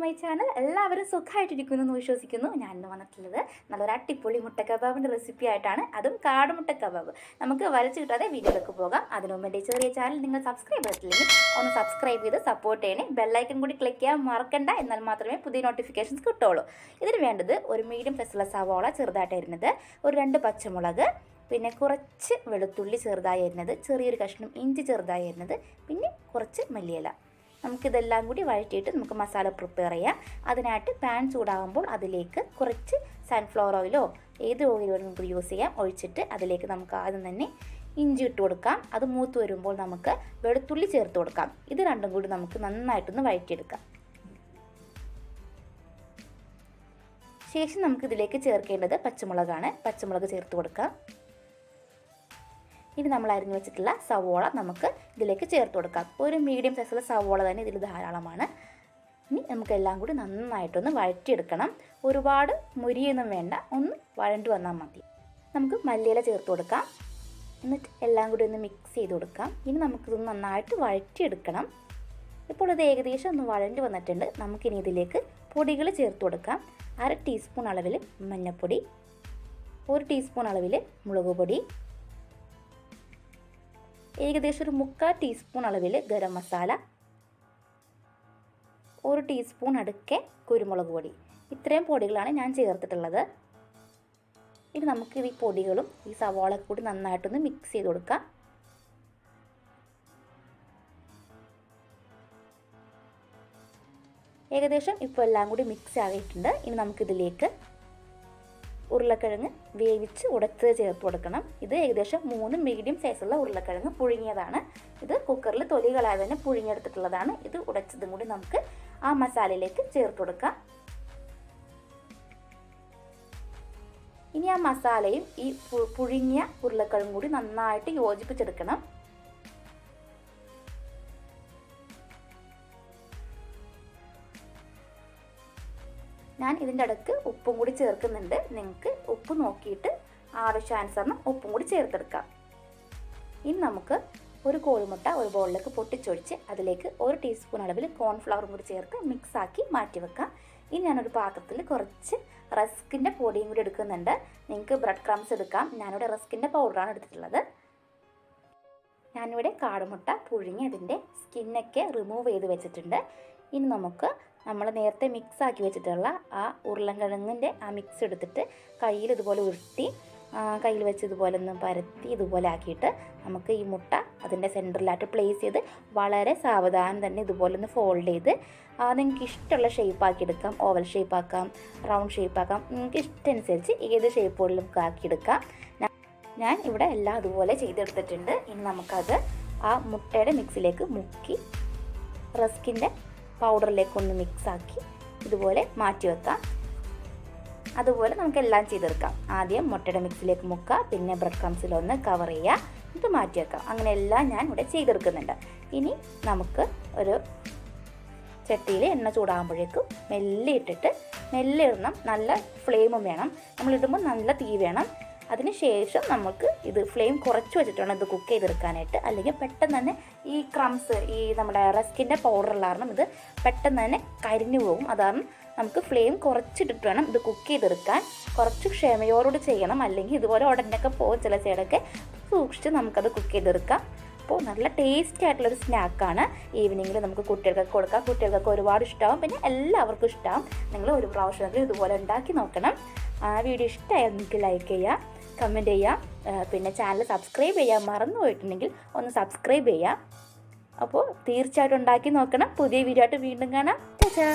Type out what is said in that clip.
My channel എല്ലാവരും സുഖമായിട്ടിരിക്കുന്നു എന്ന് വിശ്വസിക്കുന്നു. ഞാൻ ഇന്ന് വന്നിട്ടുള്ളത് നല്ലൊരു അട്ടിപ്പൊളി മുട്ട കബാബിന്റെ റെസിപ്പി ആയിട്ടാണ്. അതും കാട് മുട്ട കബാബ് നമുക്ക് വരച്ച് കിട്ടാതെ വീഡിയോയിലേക്ക് പോകാം. അതിനു മുമ്പ് ചെറിയ ചാനൽ നിങ്ങൾ സബ്സ്ക്രൈബ് ചെയ്തിട്ടില്ലെങ്കിൽ ഒന്ന് സബ്സ്ക്രൈബ് ചെയ്ത് സപ്പോർട്ട് ചെയ്യണേ. ബെല്ലൈക്കൺ കൂടി ക്ലിക്ക് ചെയ്യാൻ മറക്കണ്ട. എന്നാൽ മാത്രമേ പുതിയ നോട്ടിഫിക്കേഷൻസ് കിട്ടുള്ളൂ ഇതിന് വേണ്ടത് ഒരു മീഡിയം സൈസുള്ള സവാള ചെറുതായിട്ട് അരിഞ്ഞത് ഒരു രണ്ട് പച്ചമുളക് പിന്നെ കുറച്ച് വെളുത്തുള്ളി ചെറുതായി അരിഞ്ഞത് ചെറിയൊരു കഷ്ണം ഇഞ്ചി ചെറുതായി അരിഞ്ഞത് പിന്നെ കുറച്ച് മല്ലിയില. നമുക്കിതെല്ലാം കൂടി വഴറ്റിയിട്ട് നമുക്ക് മസാല പ്രിപ്പയർ ചെയ്യാം. അതിനായിട്ട് പാൻ ചൂടാകുമ്പോൾ അതിലേക്ക് കുറച്ച് സൺഫ്ലവർ ഓയിലോ ഏത് ഓയിലോ നമുക്ക് യൂസ് ചെയ്യാം. ഒഴിച്ചിട്ട് അതിലേക്ക് നമുക്ക് ആദ്യം തന്നെ ഇഞ്ചി ഇട്ട് കൊടുക്കാം. അത് മൂത്ത് വരുമ്പോൾ നമുക്ക് വെളുത്തുള്ളി ചേർത്ത് കൊടുക്കാം. ഇത് രണ്ടും കൂടി നമുക്ക് നന്നായിട്ടൊന്ന് വഴറ്റിയെടുക്കാം. ശേഷം നമുക്കിതിലേക്ക് ചേർക്കേണ്ടത് പച്ചമുളകാണ്. പച്ചമുളക് ചേർത്ത് കൊടുക്കാം. ഇനി നമ്മൾ അരിഞ്ഞു വെച്ചിട്ടുള്ള സവോള നമുക്ക് ഇതിലേക്ക് ചേർത്ത് കൊടുക്കാം. ഒരു മീഡിയം സൈസുള്ള സവോള തന്നെ ഇതിൽ ധാരാളമാണ്. ഇനി നമുക്കെല്ലാം കൂടി നന്നായിട്ടൊന്ന് വഴറ്റിയെടുക്കണം. ഒരുപാട് മുരിയൊന്നും വേണ്ട. ഒന്ന് വഴണ്ടു വന്നാൽ മതി. നമുക്ക് മല്ലിയില ചേർത്ത് കൊടുക്കാം. എന്നിട്ട് എല്ലാം കൂടി ഒന്ന് മിക്സ് ചെയ്ത് കൊടുക്കാം. ഇനി നമുക്കിതൊന്ന് നന്നായിട്ട് വഴറ്റിയെടുക്കണം. ഇപ്പോൾ ഇത് ഏകദേശം ഒന്ന് വഴണ്ടി വന്നിട്ടുണ്ട്. നമുക്കിനി ഇതിലേക്ക് പൊടികൾ ചേർത്ത് കൊടുക്കാം. അര ടീസ്പൂൺ അളവിൽ മഞ്ഞൾപ്പൊടി ഒരു ടീസ്പൂൺ അളവിൽ മുളക് പൊടി ഏകദേശം ഒരു മുക്കാൽ ടീസ്പൂൺ അളവിൽ ഗരം മസാല ഒരു ടീസ്പൂൺ അടുക്കെ കുരുമുളക് പൊടി. ഇത്രയും പൊടികളാണ് ഞാൻ ചേർത്തിട്ടുള്ളത്. ഇനി നമുക്ക് ഈ പൊടികളും ഈ സവാള കൂടി നന്നായിട്ടൊന്ന് മിക്സ് ചെയ്ത് കൊടുക്കാം. ഏകദേശം ഇപ്പോൾ എല്ലാം കൂടി മിക്സ് ആയിട്ടുണ്ട്. ഇനി നമുക്കിതിലേക്ക് ഉരുളക്കിഴങ്ങ് വേവിച്ച് ഉടച്ച് ചേർത്ത് കൊടുക്കണം. ഇത് ഏകദേശം മൂന്ന് മീഡിയം സൈസുള്ള ഉരുളക്കിഴങ്ങ് പുഴുങ്ങിയതാണ്. ഇത് കുക്കറിൽ തൊലി തന്നെ പുഴുങ്ങിയെടുത്തിട്ടുള്ളതാണ്. ഇത് ഉടച്ചതും കൂടി നമുക്ക് ആ മസാലയിലേക്ക് ചേർത്ത് കൊടുക്കാം. ഇനി ആ മസാലയും ഈ പുഴുങ്ങിയ ഉരുളക്കിഴങ്ങും കൂടി നന്നായിട്ട് യോജിപ്പിച്ചെടുക്കണം. ഞാൻ ഇതിന്റെ ഇടയ്ക്ക് ഉപ്പും കൂടി ചേർക്കുന്നുണ്ട്. നിങ്ങൾക്ക് ഉപ്പ് നോക്കിയിട്ട് ആവശ്യാനുസരണം ഉപ്പും കൂടി ചേർത്തെടുക്കാം. ഇനി നമുക്ക് ഒരു കോഴിമുട്ട ഒരു ബോളിലേക്ക് പൊട്ടിച്ചൊഴിച്ച് അതിലേക്ക് ഒരു ടീസ്പൂൺ അളവിൽ കോൺഫ്ലവറും കൂടി ചേർത്ത് മിക്സാക്കി മാറ്റി വെക്കാം ഇനി ഞാനൊരു പാത്രത്തിൽ കുറച്ച് റസ്കിന്റെ പൊടിയും കൂടി എടുക്കുന്നുണ്ട്. നിങ്ങൾക്ക് ബ്രെഡ് ക്രംസ് എടുക്കാം. ഞാനിവിടെ റസ്കിന്റെ പൗഡറാണ് എടുത്തിട്ടുള്ളത്. ഞാനിവിടെ കാടുമുട്ട പുഴുങ്ങി അതിന്റെ സ്കിന്നൊക്കെ റിമൂവ് ചെയ്ത് വെച്ചിട്ടുണ്ട്. ഇനി നമുക്ക് നമ്മൾ നേരത്തെ മിക്സ് ആക്കി വെച്ചിട്ടുള്ള ആ ഉരുളൻകിഴങ്ങിന്റെ ആ മിക്സ് എടുത്തിട്ട് കയ്യിൽ ഇതുപോലെ ഉരുട്ടി കയ്യിൽ വെച്ച് ഇതുപോലെ ഒന്ന് പരത്തി ഇതുപോലെ ആക്കിയിട്ട് നമുക്ക് ഈ മുട്ട അതിന്റെ സെന്ററിലായിട്ട് പ്ലേസ് ചെയ്ത് വളരെ സാവധാനം തന്നെ ഇതുപോലെ ഒന്ന് ഫോൾഡ് ചെയ്ത് നിങ്ങൾക്ക് ഇഷ്ടമുള്ള ഷേപ്പ് എടുക്കാം. ഓവൽ ഷേപ്പ് ആക്കാം റൗണ്ട് ഷേപ്പ് ആക്കാം. നിങ്ങൾക്ക് ഇഷ്ടമനുസരിച്ച് ഏത് ഷേപ്പുകളിലും ആക്കിയെടുക്കാം ഞാൻ ഇവിടെ എല്ലാം അതുപോലെ ചെയ്തെടുത്തിട്ടുണ്ട്. ഇനി നമുക്കത് ആ മുട്ടയുടെ മിക്സിലേക്ക് മുക്കി റസ്കിന്റെ പൗഡറിലേക്ക് ഒന്ന് മിക്സാക്കി ഇതുപോലെ മാറ്റി വെക്കാം. അതുപോലെ നമുക്ക് എല്ലാം ചെയ്തെടുക്കാം. ആദ്യം മുട്ടയുടെ മിക്സിലേക്ക് മുക്കുക പിന്നെ ബ്രെഡ് ക്രംസിലൊന്ന് കവർ ചെയ്യുക ഇത് മാറ്റി വെക്കാം. അങ്ങനെ എല്ലാം ഞാൻ ഇവിടെ ചെയ്തെടുക്കുന്നുണ്ട്. ഇനി നമുക്ക് ഒരു ചട്ടിയിൽ എണ്ണ ചൂടാകുമ്പോഴേക്കും മെല്ലെ ഇട്ടിട്ട് മെല്ലെ ഇടണം. നല്ല ഫ്ലെയിമും വേണം. നമ്മളിടുമ്പോൾ നല്ല തീ വേണം. അതിന് ശേഷം നമുക്ക് ഇത് ഫ്ലെയിം കുറച്ച് വെച്ചിട്ടാണ് ഇത് കുക്ക് ചെയ്തെടുക്കാനായിട്ട്. അല്ലെങ്കിൽ പെട്ടെന്ന് തന്നെ ഈ ക്രംസ് ഈ നമ്മുടെ റസ്കിന്റെ പൗഡർ കാരണം ഇത് പെട്ടെന്ന് തന്നെ കരിഞ്ഞു പോകും. അതാണ് നമുക്ക് ഫ്ലെയിം കുറച്ചിട്ടിട്ട് വേണം ഇത് കുക്ക് ചെയ്തെടുക്കാൻ. കുറച്ച് ക്ഷമയോടുകൂടി ചെയ്യണം. അല്ലെങ്കിൽ ഇതുപോലെ ഉടനൊക്കെ പോകും. ചില ചേടൊക്കെ സൂക്ഷിച്ച് നമുക്കത് കുക്ക് ചെയ്തെടുക്കാം. അപ്പോൾ നല്ല ടേസ്റ്റി ആയിട്ടുള്ളൊരു സ്നാക്കാണ് ഈവനിങ്ങിൽ നമുക്ക് കുട്ടികൾക്കൊക്കെ കൊടുക്കാം. കുട്ടികൾക്കൊക്കെ ഒരുപാട് ഇഷ്ടമാവും പിന്നെ എല്ലാവർക്കും ഇഷ്ടമാവും നിങ്ങൾ ഒരു പ്രാവശ്യമെങ്കിലും ഇതുപോലെ ഉണ്ടാക്കി നോക്കണം. വീഡിയോ ഇഷ്ടമായാൽ നിങ്ങൾക്ക് ലൈക്ക് ചെയ്യാം കമന്റ് ചെയ്യാം പിന്നെ ചാനൽ സബ്സ്ക്രൈബ് ചെയ്യാൻ മറന്നു പോയിട്ടുണ്ടെങ്കിൽ ഒന്ന് സബ്സ്ക്രൈബ് ചെയ്യാം അപ്പോൾ തീർച്ചയായിട്ടും ഉണ്ടാക്കി നോക്കണം. പുതിയ വീഡിയോ ആയിട്ട് വീണ്ടും കാണാം. ചാ